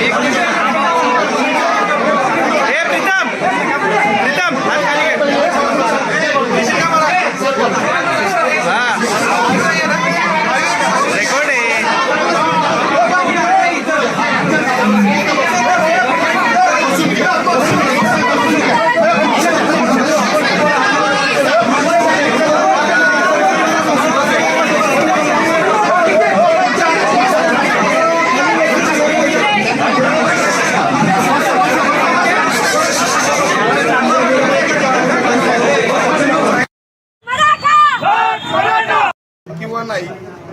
ঠিক किंवा नाही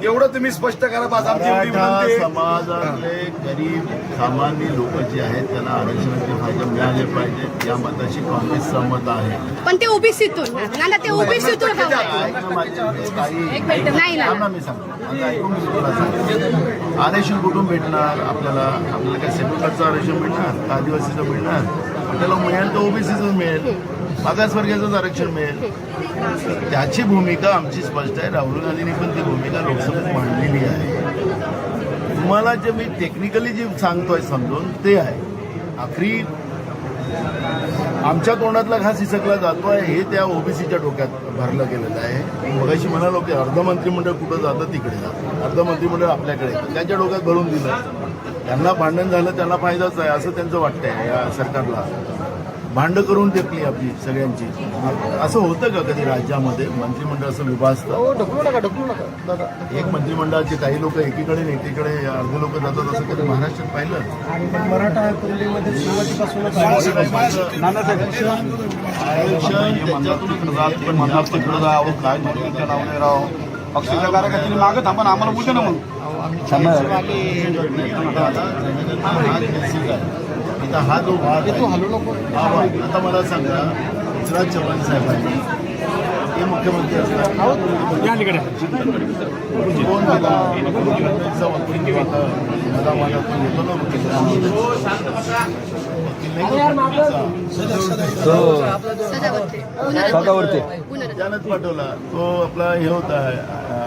एवढं तुम्ही स्पष्ट करा बस आमची एवढी विनंती आहे. समाजातले गरीब सामान्य लोक जे आहेत त्यांना आरक्षणाचे फायदे मिळाले पाहिजेत या मताशी काँग्रेस सहमत आहे. पण ते ओबीसीतून. ना ना ते ओबीसीतून हवंय ऐक ना माझी काही एक मिनिट नाही थांब ना ना मी सांगतो. आता ऐकून मी तुला सांगतो. आरक्षण कुठून भेटणार? आपल्याला आपल्याला काय सेक्युलरचं आरक्षण मिळणार का आदिवासीचं मिळणार आपल्याला मिळेल तर ओबीसीचं मिळेल. मागासवर्गीयाचंच आरक्षण मिळेल. त्याची भूमिका आमची स्पष्ट आहे. राहुल गांधींनी पण ती भूमिका लोकसभेत मांडलेली आहे. तुम्हाला जे मी टेक्निकली जे सांगतोय समजून ते आहे. आखरी आमच्या तोंडातला घास हिसकला आहे हे त्या ओबीसीच्या डोक्यात भरलं गेलेलं आहे. मगाशी म्हणालो की अर्ध मंत्रिमंडळ कुठं जातं तिकडे जातं अर्ध मंत्रिमंडळ आपल्याकडे त्यांच्या डोक्यात भरून दिलं. त्यांना भांडण झालं त्यांना फायदाच आहे असं त्यांचं वाटतंय या सरकारला. भांड करून टेकली आपली सगळ्यांची असं होतं का कधी राज्यामध्ये मंत्रिमंडळ असं विभाजतं ढकलू नका ढकलू नका दादा एक मंत्रिमंडळाचे काही लोक एकीकडे एकीकडे अर्धे लोक जातात असं कधी महाराष्ट्रात पाहिलं मराठा काय पक्षाच्या कार्यकर्त्यांनी मागं थांबा आम्हाला बोलू ना मग आता हा जो भाग आहे, हा भाग. आता मला सांगा गुजरात चव्हाण साहेबांनी हे मुख्यमंत्री असतात. कोण गेला काँग्रेसचा वकील किंवा आता मला मला तो येतो ना वकील वकील नाही का वकिलीचा? सदावर्ते पुनरुत्थान. पुनरुत्थान. त्यानंच पाठवला तो आपला हे होता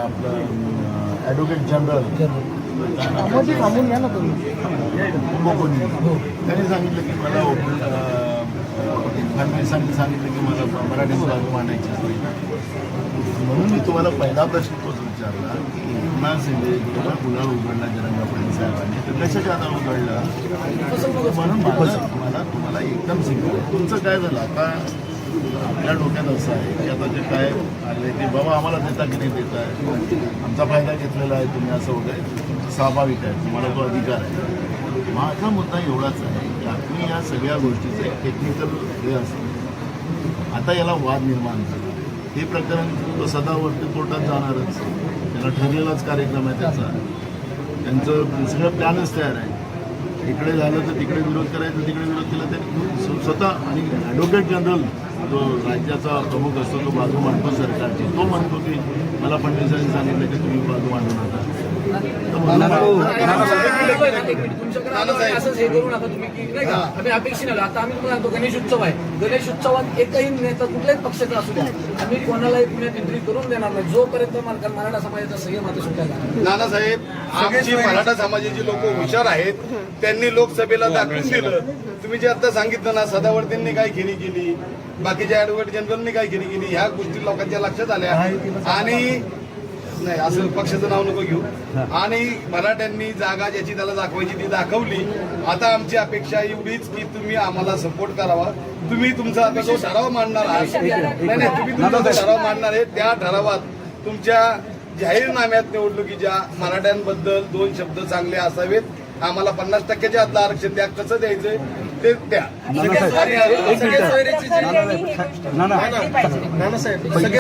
आपलं ॲडव्होकेट जनरल थांबून घ्या ना तुम्ही. कुंभकोणी त्यांनी सांगितलं की मला ओपन- अं, सांगितलं की मला मराठी बाजू मांडायची म्हणून मी तुम्हाला पहिला प्रश्न तोच विचारला की एकनाथ शिंदे तुम्हाला गुन्हा उघडला जरंगा पाटील साहेबांनी तर कशाच्या आता उघडला? म्हणून मला मला तुम्हाला एकदम सिंग तुमचं काय झालं? आता आपल्या डोक्यात असं आहे की आता जे काय आले ते बाबा आम्हाला देता की नाही देत आहे. आमचा फायदा घेतलेला आहे तुम्ही असं वगैरे. तुमचं स्वाभाविक आहे. तुम्हाला तो अधिकार आहे. माझा मुद्दा एवढाच आहे की आम्ही या सगळ्या गोष्टीचं एक टेक्निकल हे असतं. आता याला वाद निर्माण झाला. हे प्रकरण तो सदावरती कोर्टात जाणारच. त्याला ठरलेलाच कार्यक्रम आहे त्याचा. त्यांचं सगळं प्लॅनच तयार आहे. इकडे झालं तर तिकडे विरोध करायचा तिकडे विरोध केला तर स्वतः आणि ॲडव्होकेट जनरल जो राज्याचा प्रमुख असतो तो बाजू मांडतो सरकारची. तो म्हणतो की मला फडणवीसांनी सांगितलं की तुम्ही बाजू मांडू नका. असंच हे करू नका तुम्ही की नाही का आम्ही अपेक्षित आलो आता आम्ही तुम्हाला सांगतो गणेश उत्सव आहे गणेश उत्सवात एकही नेता कुठल्याच पक्षाचा असू द्या आम्ही कोणालाही पुण्यात एंट्री करून देणार नाही जोपर्यंत मराठा समाजाचा संयम आता सुटायला नानासाहेब आमची मराठा समाजाची लोक हुशार आहेत. त्यांनी लोकसभेला दाखवून दिलं. तुम्ही जे आता सांगितलं ना सदावर्तींनी काय खेळी केली बाकीच्या ऍडव्होकेट जनरलनी काय केली केली ह्या गोष्टी लोकांच्या लक्षात आल्या. आणि नाही असं पक्षाचं नाव नको घेऊ. आणि मराठ्यांनी जागा ज्याची त्याला दाखवायची ती दाखवली. आता आमची अपेक्षा एवढीच की तुम्ही आम्हाला सपोर्ट करावा. तुम्ही तुमचा आता जो ठराव मांडणार आहात नाही नाही तुम्ही तुमचा जो ठराव मांडणार आहे त्या ठरावात तुमच्या जाहीरनाम्यात निवडणुकीच्या मराठ्यांबद्दल दोन शब्द चांगले असावेत. आम्हाला पन्नास टक्क्याच्या आतलं आरक्षण द्या कसं द्यायचंय ते द्या. नानासाहेब